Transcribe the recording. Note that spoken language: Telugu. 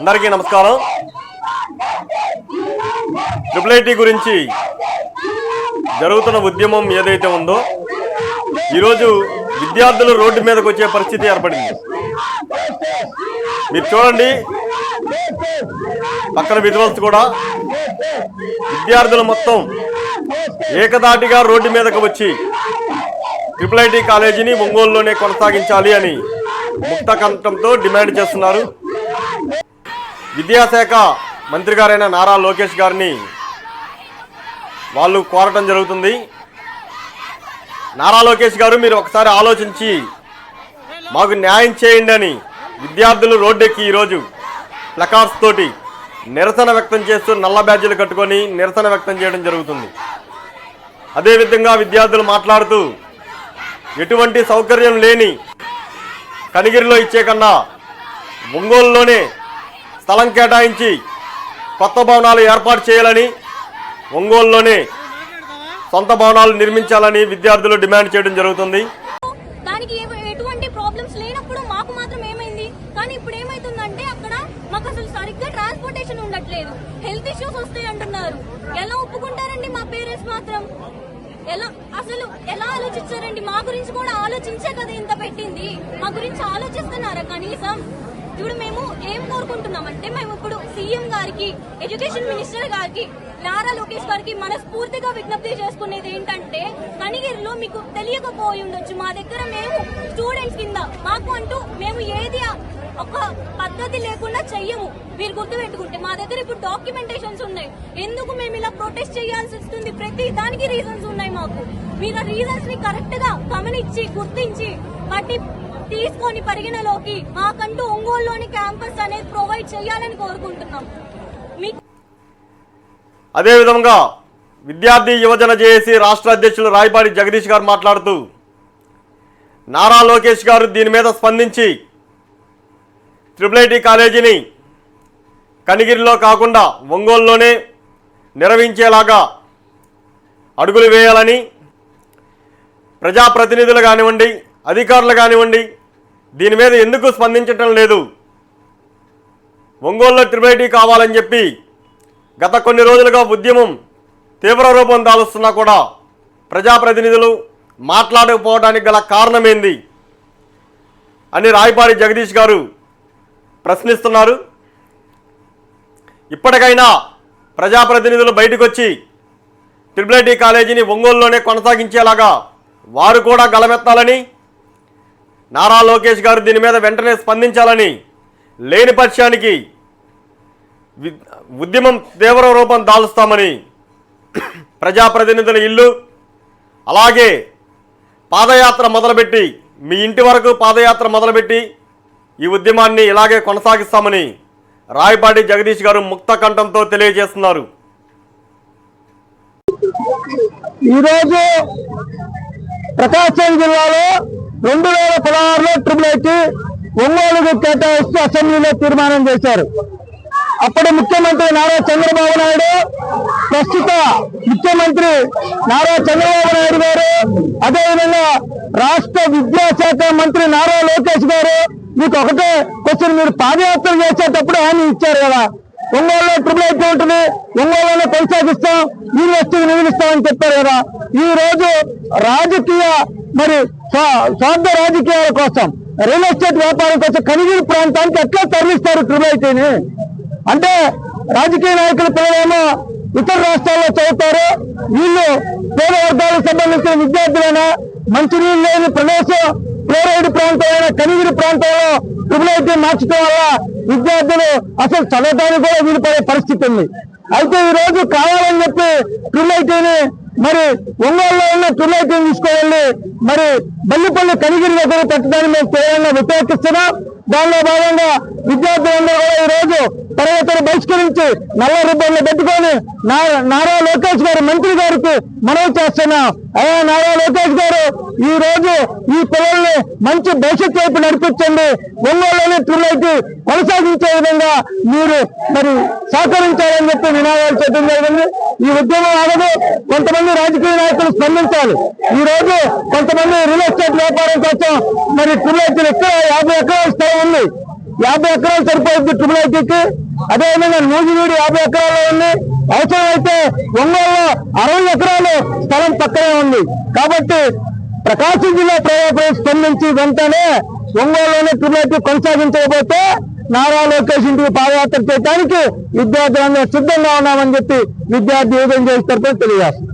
అందరికీ నమస్కారం. ట్రిపుల్ ఐటీ గురించి జరుగుతున్న ఉద్యమం ఏదైతే ఉందో ఈరోజు విద్యార్థులు రోడ్డు మీదకు వచ్చే పరిస్థితి ఏర్పడింది. మీరు చూడండి పక్కన విజువల్స్ కూడా. విద్యార్థులు మొత్తం ఏకదాటిగా రోడ్డు మీదకు వచ్చి ట్రిపుల్ ఐటీ కాలేజీని ఒంగోలులోనే కొనసాగించాలి అని ముక్త కంఠంతో డిమాండ్ చేస్తున్నారు. విద్యాశాఖ మంత్రి గారైన నారా లోకేష్ గారిని వాళ్ళు కోరటం జరుగుతుంది. నారా లోకేష్ గారు మీరు ఒకసారి ఆలోచించి మాకు న్యాయం చేయండి అని విద్యార్థులు రోడ్డెక్కి ఈరోజు ప్లకార్డ్స్ తోటి నిరసన వ్యక్తం చేస్తూ నల్ల బ్యాడ్జీలు కట్టుకొని నిరసన వ్యక్తం చేయడం జరుగుతుంది. అదేవిధంగా విద్యార్థులు మాట్లాడుతూ ఎటువంటి సౌకర్యం లేని కనిగిరిలో ఇచ్చే కన్నా ఒంగోలులోనే స్థలం కేటాయించి కొత్త భవనాలు ఏర్పాటు చేయాలని ఒంగోలులోనే సొంత భవనాలు నిర్మించాలని విద్యార్థులు డిమాండ్ చేయడం జరుగుతుంది. దానికి ఏ- ఎటువంటి ప్రాబ్లమ్స్ లేనప్పుడు మాకు మాత్రం ఏమైంది? కానీ ఇప్పుడు ఏమైతుందంటే అక్కడ మాకు అసలు సరిగ్గా ట్రాన్స్పోర్టేషన్ ఉండట్లేదు. హెల్త్ ఇష్యూస్ వస్తాయి అంటున్నారు. ఎలా ఒప్పుకుంటారండి మా పేరెంట్స్ మాత్రం? ఎలా అసలు ఎలా ఆలోచించారండి మా గురించి కూడా ఆలోచించే కదా ఇంత పెట్టింది. మా గురించి ఆలోచిస్తున్నారా కనీసం? ఇప్పుడు మేము ఏం కోరుకుంటున్నామంటే మేము ఇప్పుడు సీఎం గారికి ఎడ్యుకేషన్ మినిస్టర్ గారికి నారా లోకేష్ గారికి మనస్ఫూర్తిగా విజ్ఞప్తి చేసుకునేది ఏంటంటే కనిగిరిలో మీకు తెలియకపోయి ఉండొచ్చు. మా దగ్గర మేము స్టూడెంట్స్ కింద మాకు అంటూ మేము ఏది ఒక పద్ధతి లేకుండా చెయ్యము. మీరు గుర్తుపెట్టుకుంటే మా దగ్గర ఇప్పుడు డాక్యుమెంటేషన్స్ ఉన్నాయి. ఎందుకు మేము ఇలా ప్రొటెస్ట్ చేయాల్సి వస్తుంది? ప్రతి దానికి రీజన్స్ ఉన్నాయి మాకు. మీరు ఆ రీజన్స్ని కరెక్ట్గా గమనించి గుర్తించి వాటి తీసుకొని పరిగణలోకి మాకంటూ ఒంగోలులోని క్యాంపస్ అనేది ప్రొవైడ్ చేయాలని కోరుకుంటున్నాం. అదేవిధంగా విద్యార్థి యువజన జేఏసీ రాష్ట్ర అధ్యక్షులు రాయపాడి జగదీష్ గారు మాట్లాడుతూ నారా లోకేష్ గారు దీని మీద స్పందించి ట్రిపుల్ ఐటీ కాలేజీని కనిగిరిలో కాకుండా ఒంగోలులోనే నిర్వహించేలాగా అడుగులు వేయాలని ప్రజాప్రతినిధులు కానివ్వండి అధికారులు కానివ్వండి దీని మీద ఎందుకు స్పందించటం లేదు? ఒంగోలులో ట్రిపుల్ కావాలని చెప్పి గత కొన్ని రోజులుగా ఉద్యమం తీవ్ర రూపం దాలుస్తున్నా కూడా ప్రజాప్రతినిధులు మాట్లాడకపోవడానికి గల కారణమేంది అని రాయపాడి జగదీష్ గారు ప్రశ్నిస్తున్నారు. ఇప్పటికైనా ప్రజాప్రతినిధులు బయటకు వచ్చి ట్రిపుల్ ఐటీ కాలేజీని ఒంగోలులోనే కొనసాగించేలాగా వారు కూడా గలమెత్తాలని నారా లోకేష్ గారు దీని మీద వెంటనే స్పందించాలని లేని పక్షానికి ఉద్యమం తీవ్ర రూపం దాలుస్తామని ప్రజాప్రతినిధుల ఇల్లు అలాగే పాదయాత్ర మొదలుపెట్టి మీ ఇంటి వరకు పాదయాత్ర మొదలుపెట్టి ఈ ఉద్యమాన్ని ఇలాగే కొనసాగిస్తామని రాయపాటి జగదీష్ గారు ముక్త కంఠంతో తెలియజేస్తున్నారు. ఈరోజు ప్రకాశం జిల్లాలో రెండు వేల పదహారులో ట్రిపుల్ ఐటీ ఒంగోలుకు కేటాయిస్తూ అసెంబ్లీలో తీర్మానం చేశారు. అప్పటి ముఖ్యమంత్రి నారా చంద్రబాబు నాయుడు ప్రస్తుత ముఖ్యమంత్రి నారా చంద్రబాబు నాయుడు గారు అదేవిధంగా రాష్ట్ర విద్యాశాఖ మంత్రి నారా లోకేష్ గారు మీకు ఒకటే క్వశ్చన్ మీరు పాదయాత్ర చేసేటప్పుడు హామీ ఇచ్చారు కదా. ఒంగోలులో ట్రిపుల్ ఐటీ ఉంటుంది. ఒంగోలులోనే కొనసాగిస్తాం. యూనివర్సిటీకి నియమిస్తామని చెప్పారు కదా. ఈ రోజు రాజకీయ మరి స్వార్థ రాజకీయాల కోసం రియల్ ఎస్టేట్ వ్యాపారం కోసం కనిగిరి ప్రాంతానికి ఎట్లా తరలిస్తారు ట్రిపుల్ ఐటీని అంటే రాజకీయ నాయకుల పిల్లలేమో ఇతర రాష్ట్రాల్లో చదువుతారు. వీళ్ళు పేద వర్గాలకు సంబంధించిన విద్యార్థులైనా మంచినీళ్ళు లేని ప్రదేశం ఫ్లోరైడ్ ప్రాంతమైన కనిగిరి ప్రాంతం ట్రిపుల్ మార్చడం వల్ల విద్యార్థులు అసలు చదవడానికి కూడా వీలుపడే పరిస్థితి ఉంది. అయితే ఈ రోజు కావాలని చెప్పి ట్రిపుల్ మరి ఒంగోలులో ఉన్న ట్రిపుల్ ఐటీని తీసుకువెళ్ళి మరి బల్లిపల్లి కనిగిరి దగ్గర పెట్టడానికి మేము తీవ్రంగా వ్యతిరేకిస్తున్నాం. దానిలో భాగంగా విద్యార్థులందరూ కూడా ఈ రోజు తరగతులు బహిష్కరించి నల్ల రిబ్బన్లు పెట్టుకొని నా- నారా లోకేష్ గారు మంత్రి గారికి మనవి చేస్తున్నాం. అయ్యా నారా లోకేష్ గారు ఈ రోజు ఈ పిల్లల్ని మంచి భవిష్యత్ వైపు నడిపించండి. ఒంగోలులోని పిల్లలకి కొనసాగించే విధంగా మీరు మరి సహకరించాలని చెప్పి నినాదాలు చేయడం జరిగింది. ఈ ఉద్యమం ఆగదు. కొంతమంది రాజకీయ నాయకులు స్పందించాలి. ఈ రోజు కొంతమంది రియల్ ఎస్టేట్ వ్యాపారం కోసం మరి పిల్లలకి ఎక్కడ యాభై ఎకరాల స్థలం ఉంది. యాభై ఎకరాలు సరిపోతుంది ట్రిపుల్ ఐటీకి అదేవిధంగా నూజివీడు యాభై ఎకరాల్లో ఉంది. అవసరం అయితే ఒంగోలులో అరవై ఎకరాలు స్థలం పక్కనే ఉంది. కాబట్టి ప్రకాశం జిల్లా ప్రజాప్రభు స్పందించి వెంటనే ఒంగోలులోనే ట్రిపుల్ ఐటీ కొనసాగించకపోతే నారా లోకేష్ ఇంటికి పాదయాత్ర చేయడానికి విద్యార్థులందరూ సిద్ధంగా ఉన్నామని చెప్పి విద్యార్థి యోగం చేస్తారు తెలియజేస్తారు.